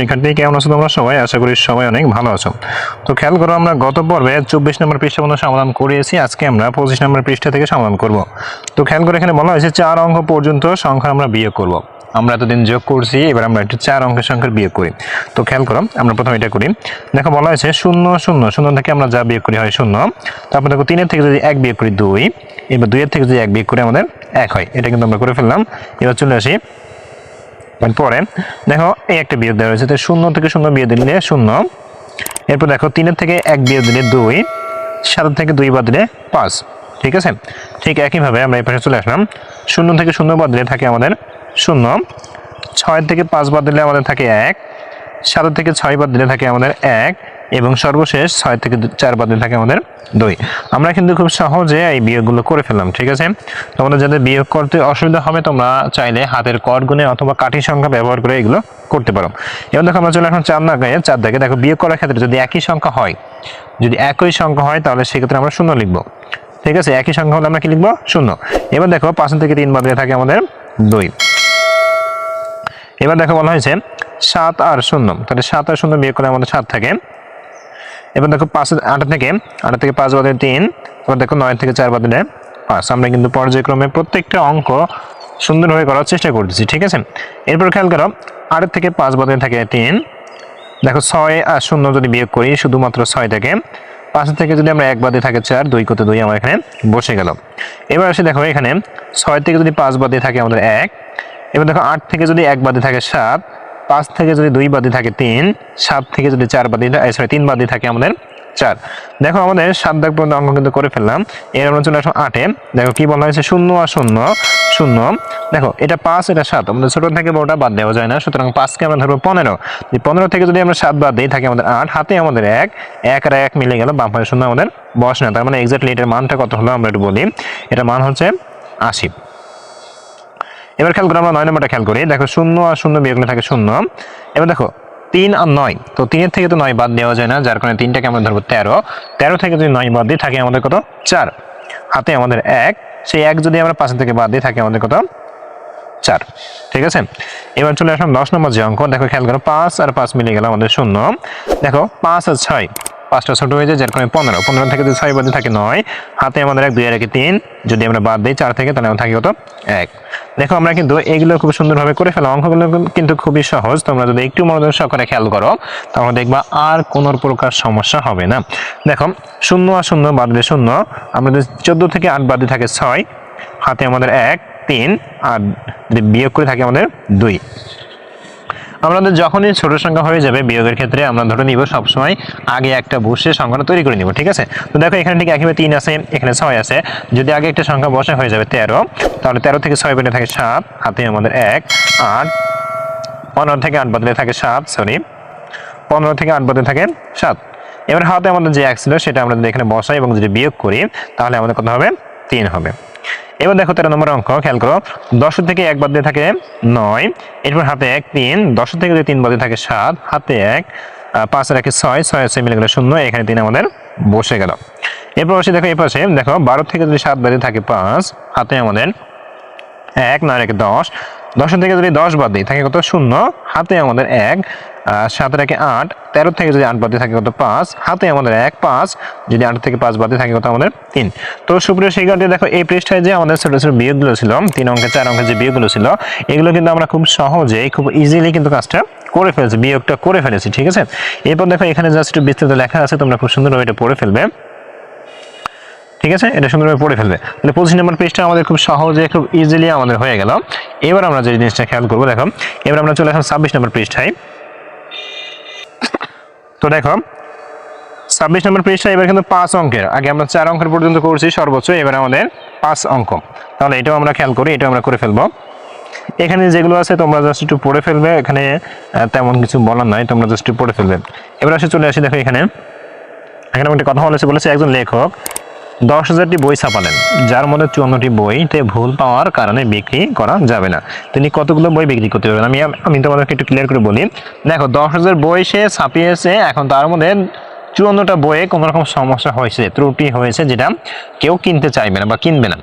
শিক্ষার্থী কেমন আছো তোমরা সবাই? আশা করি সবাই অনেক ভালো আছো। তো খেয়াল করো, আমরা গত পর্বে চব্বিশ নম্বর পৃষ্ঠা পর্যন্ত সমাধান করিয়েছি। আজকে আমরা পঁচিশ নম্বর পৃষ্ঠা থেকে সমাধান করব। তো খেয়াল করে এখানে বলা হয়েছে, চার অঙ্ক পর্যন্ত সংখ্যা আমরা বিয়োগ করব। আমরা এতদিন যোগ করছি, এবার আমরা একটু চার অঙ্কের সংখ্যার বিয়োগ করি। তো খেয়াল করো, আমরা প্রথমে এটা করি। দেখো, বলা হয়েছে শূন্য শূন্য শূন্য থেকে আমরা যা বিয়োগ করি হয় শূন্য। তারপর দেখো, তিনের থেকে যদি এক বিয়োগ করি দুই, এবার দুইয়ের থেকে যদি এক বিয়োগ করি আমাদের এক হয়। এটা কিন্তু আমরা করে ফেললাম। এবার চলে আসি পরে, দেখো, এই একটা বিয়োগ দেওয়া হয়েছে তো শূন্য থেকে শূন্য বিয়ে দিলে শূন্য। এরপর দেখো, তিনের থেকে এক বিয়ে দিলে দুই, সাতের থেকে দুই বাদ দিলে পাঁচ, ঠিক আছে? ঠিক একইভাবে আমরা এই পাশে চলে আসলাম। শূন্য থেকে শূন্য বাদ দিলে থাকে আমাদের শূন্য, ছয় থেকে পাঁচ বাদ দিলে আমাদের থাকে এক, সাতের থেকে ছয় বাদ দিলে থাকে আমাদের এক এবং সর্বশেষ ছয় থেকে চার বাদ থাকে আমাদের দুই। আমরা কিন্তু খুব সহজে এই বিয়োগগুলো করে ফেললাম, ঠিক আছে? তোমাদের যাদের বিয়োগ করতে অসুবিধা হবে, তোমরা চাইলে হাতের কর গুণে অথবা কাঠি সংখ্যা ব্যবহার করে এগুলো করতে পারো। এবার দেখো আমরা চলে এখন চার দাগে চার দাগে দেখো, বিয়োগ করার ক্ষেত্রে যদি একই সংখ্যা হয়, যদি একই সংখ্যা হয়, তাহলে সেক্ষেত্রে আমরা শূন্য লিখব। ঠিক আছে? একই সংখ্যা হলে আমরা কি লিখব? শূন্য। এবার দেখো, পাঁচ থেকে তিন বাদ থাকে আমাদের দুই। এবার দেখো বলা হয়েছে সাত আর শূন্য। তাহলে সাত আর শূন্য বিয়োগ করে আমাদের সাত থাকে। এবার দেখো পাঁচ আট থেকে আট থেকে পাঁচ বাদে তিন, এবার দেখো নয় থেকে চার বাদে পাঁচ। আমরা কিন্তু পর্যায়ক্রমে প্রত্যেকটা অঙ্ক সুন্দরভাবে করার চেষ্টা করতেছি, ঠিক আছে? এরপর খেয়াল করো, আট থেকে পাঁচ বাদে থাকে তিন। দেখো ছয় আর শূন্য যদি বিয়োগ করি, শুধুমাত্র ছয় থেকে, পাঁচ থেকে যদি আমরা এক বাদে থাকে চার, দুই কত দুই আমার এখানে বসে গেল। এবার আসে দেখো এখানে, ছয় থেকে যদি পাঁচ বাদে থাকে আমাদের এক, এবার দেখো আট থেকে যদি এক বাদে থাকে সাত পাঁচ থেকে যদি দুই বাদে থাকে তিন, সাত থেকে যদি চার বাদে সরি তিন বাদে থাকে আমাদের চার। দেখো আমাদের সাত দাগ পর্যন্ত অঙ্ক কিন্তু করে ফেললাম। এর আমরা চলে আসলাম আটে। দেখো কি বলা হয়েছে? শূন্য আর শূন্য। শূন্য দেখো, এটা পাঁচ, এটা সাত। আমাদের ছোট থেকে বড়টা বাদ দেওয়া যায় না। সুতরাং পাঁচকে আমরা ধরবো পনেরো। পনেরো থেকে যদি আমরা সাত বাদ দিই, থাকে আমাদের আট। হাতে আমাদের এক এক আর এক মিলে গেল, বাম পাশে শূন্য আমাদের বস না। তার মানে এক্স্যাক্টলি এটার মানটা কত হলো আমরা একটু বলি। এটার মান হচ্ছে আশি। এবার খেয়াল করে আমরা নয় নম্বরটা খেয়াল করি। দেখো, শূন্য আর শূন্য বিয়োগলে থাকে শূন্য। এবার দেখো, তিন আর নয়। তো তিনের থেকে তো নয় বাদ দেওয়া যায় না, যার কারণে তিনটাকে আমরা ধরবো তেরো। তেরো থেকে যদি নয় বাদ দিই, থাকে আমাদের কত? চার। হাতে আমাদের এক। সেই এক যদি আমরা পাঁচ থেকে বাদ দিই, থাকে আমাদের কত? চার। ঠিক আছে? এবার চলে আসলাম দশ নম্বর যে অঙ্ক। দেখো, খেয়াল করো, পাঁচ আর পাঁচ মিলে গেল আমাদের শূন্য। দেখো, পাঁচ আর ছয়। পাঁচটা ছোট হয়ে যায়, যার কারণে পনেরো। পনেরো থেকে যদি ছয় বাদে থাকে নয়। হাতে আমাদের এক, দুই, আর একে তিন। যদি আমরা বাদ দিই, চার থেকে, তাহলে আমার থাকে কত? এক। দেখো, আমরা কিন্তু এগুলো খুব সুন্দরভাবে করে ফেলাম। অঙ্কগুলো কিন্তু খুবই সহজ। তোমরা যদি একটু মনোযোগ সহকারে খেয়াল করো তাহলে দেখবা আর কোনো প্রকার সমস্যা হবে না। দেখো, শূন্য আর শূন্য বাদ দিলে শূন্য। আমাদের চোদ্দ থেকে আট বাদে থাকে ছয়। হাতে আমাদের এক, তিন, আর বিয়োগ করে থাকে আমাদের দুই। আমাদের যখনই ছোট সংখ্যা হয়ে যাবে বিয়োগের ক্ষেত্রে আমরা ধরে নিব সবসময় আগে একটা বসে সংখ্যাটা তৈরি করে নিব, ঠিক আছে? তো দেখো এখানে ঠিক একইভাবে তিন আছে, এখানে ছয় আছে। যদি আগে একটা সংখ্যা বসে হয়ে যাবে তেরো, তাহলে তেরো থেকে ছয় বেড়ে থাকে সাত, হাতে আমাদের এক, আট, পনেরো থেকে আট বাদলে থাকে সাত সরি পনেরো থেকে আট বাদে থাকে সাত। এবার হাতে আমাদের যে এক ছিল সেটা আমরা যদি এখানে বসাই এবং যদি বিয়োগ করি, তাহলে আমাদের কত হবে? তিন হবে। এবার দেখো তেরো নম্বর অঙ্ক, খেয়াল করো। দশ থেকে এক বাদ দিয়ে থাকে নয়, এরপর হাতে এক, তিন দশ থেকে যদি তিন বাদে থাকে সাত, হাতে এক পাঁচ রাখে একে ছয় ছয় আছে মিলে গেলে শূন্য, এখানে তিন আমাদের বসে গেল। এরপর অবশ্যই দেখো এপাশে পাশে দেখো বারো থেকে যদি সাত বাদে থাকে পাঁচ, হাতে আমাদের এক নয় রেখে দশ দশের থেকে যদি দশ বাদ দিই, থাকে কত শূন্য, হাতে আমাদের এক সাত রেখে আট তেরো থেকে যদি আট বাদ বাদে থাকে কত পাঁচ, হাতে আমাদের এক, পাঁচ, যদি আট থেকে পাঁচ বাদে থাকে কত আমাদের তিন। তো সুপ্রিয় শিক্ষার্থী, দেখো এই পৃষ্ঠায় যে আমাদের ছোটো ছোটো বিয়োগগুলো ছিল, তিন অঙ্কের চার অঙ্কের যে বিয়োগগুলো ছিল, এগুলো কিন্তু আমরা খুব সহজেই, খুব ইজিলি কিন্তু কাজটা করে ফেলেছি, বিয়োগটা করে ফেলেছি, ঠিক আছে? এরপর দেখো এখানে জাস্ট একটু বিস্তারিত লেখা আছে, তোমরা খুব সুন্দরভাবে এটা পড়ে ফেলবে। ঠিক আছে? এটা সুন্দরভাবে পড়ে ফেলবে। তাহলে পঁচিশ নম্বর পেজটা আমাদের খুব সহজে, খুব ইজিলি আমাদের হয়ে গেল। এবার আমরা যে জিনিসটা খেয়াল করব, দেখো, এবার আমরা চলে আসলাম ছাব্বিশ নম্বর পৃষ্ঠায় তো দেখো, ছাব্বিশ নম্বর পৃষ্ঠা এবার কিন্তু পাঁচ অঙ্কের, আগে আমরা চার অঙ্কের পর্যন্ত করছি সর্বোচ্চ, এবার আমাদের পাঁচ অঙ্ক। তাহলে এটাও আমরা খেয়াল করি, এটাও আমরা করে ফেলব। এখানে যেগুলো আছে তোমরা জাস্ট একটু পড়ে ফেলবে, এখানে তেমন কিছু বলার নাই, তোমরা জাস্ট একটু পড়ে ফেলবে। এবার আসে চলে আসি, দেখো এখানে। এখানে একটা কথা বলেছে বলেছে, একজন লেখক দশ হাজারটি বই ছাপালেন যার মধ্যে চুয়ান্নটি বইতে ভুল পাওয়ার কারণে বিক্রি করা যাবে না। তিনি কতগুলো বই বিক্রি করতে পারবেন? আমি আমি তোমাদেরকে একটু ক্লিয়ার করে বলি। দেখো, দশ হাজার বই সে ছাপিয়েছে, এখন তার মধ্যে চুয়ান্নটা বইয়ে কোনো রকম সমস্যা হয়েছে, ত্রুটি হয়েছে যেটা কেউ কিনতে চাইবে না বা কিনবে না।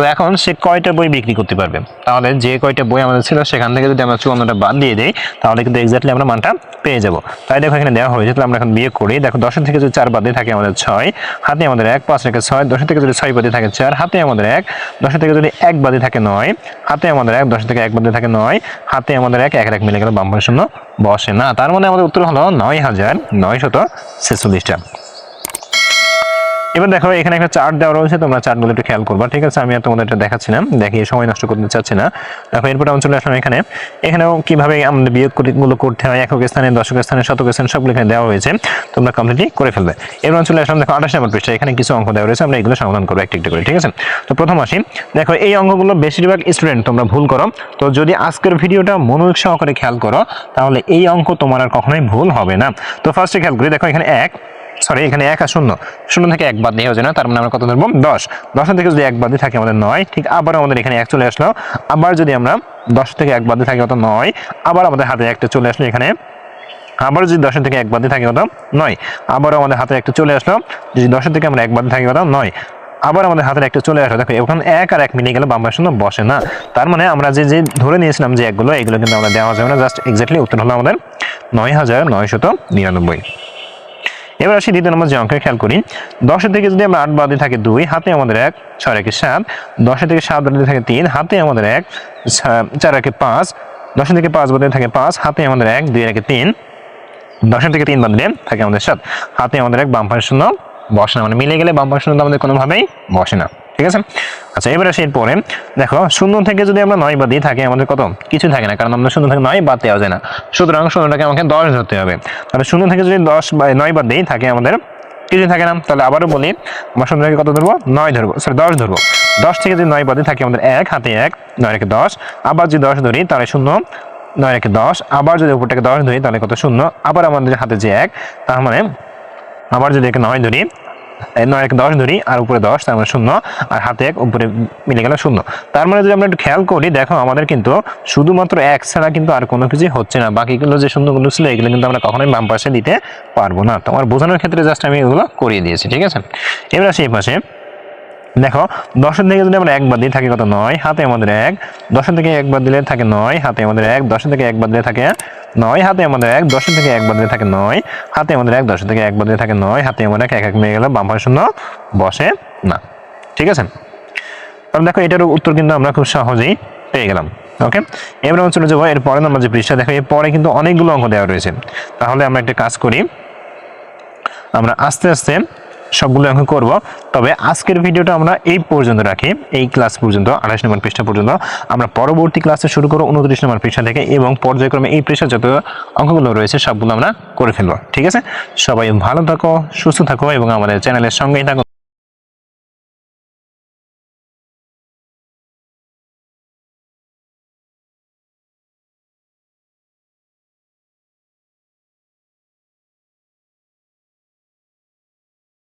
তো এখন সে কয়টা বই বিক্রি করতে পারবে? তাহলে যে কয়টা বই আমাদের ছিল, সেখান থেকে যদি আমরা চুয়ান্নটা বাদ দিয়ে দিই, তাহলে কিন্তু এক্স্যাক্টলি আমরা মানটা পেয়ে যাব। তাই দেখো এখানে দেওয়া হয়েছে, তাহলে আমরা এখন বিয়ে করি। দেখো দশের থেকে যদি চার বাদে থাকে আমাদের ছয়, হাতে আমাদের এক, পাঁচ রেখে ছয়, দশের থেকে যদি ছয় বাদে থাকে চার, হাতে আমাদের এক, দশের থেকে যদি এক বাদে থাকে নয়, হাতে আমাদের এক, দশের থেকে এক বাদে থাকে নয়, হাতে আমাদের এক এক এক মিলে গেল বাম্পার শূন্য বসে। না, তার মানে আমাদের উত্তর হলো নয় হাজার নয়শত ছেচল্লিশটা। এবার দেখো, এখানে একটা চার্ট দেওয়া রয়েছে, তোমরা চার্টগুলো একটু খেয়াল করবা, ঠিক আছে? আমি আর তোমাদের এটা দেখাচ্ছি না। সময় নষ্ট করতে চাচ্ছি না। দেখো, এরপর আমরা চলে আসলাম এখানে। এখানেও কীভাবে আমাদের বিয়োগগুলো করতে হয়, একক স্থানে, দশক স্থানে, শতক স্থানে, সবগুলো এখানে দেওয়া হয়েছে। তোমরা কমপ্লিটলি করে ফেলবে। এবার আমরা চলে আসলাম, দেখো, আঠাশ নম্বর পৃষ্ঠা এখানে কিছু অঙ্ক দেওয়া রয়েছে, আমরা এগুলো সমাধান করব একটু একটু করে, ঠিক আছে? তো প্রথম আসি। দেখো, এই অঙ্কগুলো বেশিরভাগ স্টুডেন্ট তোমরা ভুল করো। তো যদি আজকের ভিডিওটা মনোযোগ সহকারে খেয়াল করো, তাহলে এই অঙ্ক তোমার আর কখনোই ভুল হবে না। তো ফার্স্টে খেয়াল করি, দেখো, এখানে এক সরি এখানে এক আর শূন্য। শূন্য থেকে এক বাদ হচ্ছে না। তার মানে আমরা কত ধরবো? দশ। দশের থেকে যদি এক বাদে থাকে আমাদের নয়, ঠিক আবার আমাদের এখানে এক চলে আসলো। আবার যদি আমরা দশ থেকে এক বাদে থাকি কত নয়, আবার আমাদের হাতে একটা চলে আসলো এখানে। আবার যদি দশের থেকে এক বাদে থাকি কত নয়, আবার আমাদের হাতে একটা চলে আসলো। যদি দশের থেকে আমরা এক বাদে থাকি কত নয়, আবার আমাদের হাতের একটা চলে আসলো। দেখো, এখন এক আর এক মিলে গেলে বাম্বার শূন্য বসে না। তার মানে আমরা যে যে ধরে নিয়েছিলাম যে একগুলো, এগুলো কিন্তু আমরা দেওয়া যাবে না। জাস্ট এক্স্যাক্টলি উত্তর হলো আমাদের নয় হাজার নয়শত নিরানব্বই। এবার আসি দ্বিতীয় নম্বর যে অঙ্কে খেয়াল করি। দশের থেকে যদি আমরা আট বাদে থাকে দুই, হাতে আমাদের এক, ছয় রেখে সাত। দশের থেকে সাত বাদে থাকে তিন, হাতে আমাদের এক চার রেখে পাঁচ। দশের থেকে পাঁচ বাদে থাকে পাঁচ, হাতে আমাদের এক, দুই রেখে তিন। দশের থেকে তিন বাদলে থাকে আমাদের সাত। হাতে আমাদের এক বাম্পার শূন্য, বসে না। মানে মিলে গেলে বাম্পার শূন্য আমাদের কোনোভাবেই বসে না। ঠিক আছে? আচ্ছা এবার আসি এরপরে। দেখো শূন্য থেকে যদি আমরা নয় বাদ দিয়ে থাকি আমাদের কত? কিছু থাকে না, কারণ আমরা শূন্য থেকে নয় বাদ দেওয়া যায় না। সুতরাং শূন্যটাকে আমাকে দশ ধরতে হবে। তাহলে শূন্য থেকে যদি দশ বা নয় বাদ দিই, থাকে আমাদের কিছু থাকে না। তাহলে আবারও বলি, আমরা শূন্যটাকে কত ধরবো? নয় ধরবো সরি দশ ধরবো। দশ থেকে যদি নয় বাদে থাকে আমাদের এক, হাতে এক, নয় রেখে দশ। আবার যদি দশ ধরি, তাহলে শূন্য, নয় রেখে দশ। আবার যদি উপরটাকে দশ ধরি, তাহলে কত শূন্য। আবার আমাদের হাতে যে এক, তার মানে আবার যদি একে নয় ধরি নয় এক দশ ধরি আর উপরে দশ, তার মানে শূন্য, আর হাতে এক উপরে মিলে গেল শূন্য। তার মানে যদি আমরা একটু খেয়াল করি, দেখো আমাদের কিন্তু শুধুমাত্র এক ছাড়া কিন্তু আর কোনো কিছুই হচ্ছে না। বাকিগুলো যে শূন্যগুলো ছিল, এগুলো কিন্তু আমরা কখনোই বাম পাশে দিতে পারব না। তোমার বোঝানোর ক্ষেত্রে জাস্ট আমি এগুলো করিয়ে দিয়েছি, ঠিক আছে? এবার আসি পাশে। দেখো, দশের থেকে যদি আমরা এক বাদ দিয়ে থাকে কত? নয়। হাতে আমাদের এক। দশের থেকে একবার দিলে থাকে নয়। হাতে আমাদের এক। দশের থেকে একবার দিলে থাকে নয়। হাতে আমাদের এক। দশের থেকে এক বাদ দিলে থাকে নয়। হাতে আমাদের এক। দশের থেকে এক বাদ দিলে থাকে নয়। হাতে আমাদের এক। এক এক মেয়ে গেল। বাম্পার শূন্য। বসে না। ঠিক আছে? তাহলে দেখো, এটার উত্তর কিন্তু আমরা খুব সহজেই পেয়ে গেলাম। ওকে? এবার আমরা চলে যাব এর পরে নম্বর যে পৃষ্ঠা। দেখো, এর পরে কিন্তু অনেকগুলো অঙ্ক দেওয়া রয়েছে। তাহলে আমরা একটা কাজ করি। আমরা আস্তে আস্তে সবগুলো অঙ্ক করব। তবে আজকের ভিডিওটা আমরা এই পর্যন্ত রাখি। এই ক্লাস পর্যন্ত, আঠাশ নম্বর পৃষ্ঠা পর্যন্ত আমরা পরবর্তী ক্লাসে শুরু করব উনত্রিশ নম্বর পৃষ্ঠা থেকে এবং পর্যায়ক্রমে এই পৃষ্ঠা যত অঙ্কগুলো রয়েছে সবগুলো আমরা করে ফেলব, ঠিক আছে? সবাই ভালো থাকো, সুস্থ থাকো এবং আমাদের চ্যানেলের সঙ্গেই থাকো।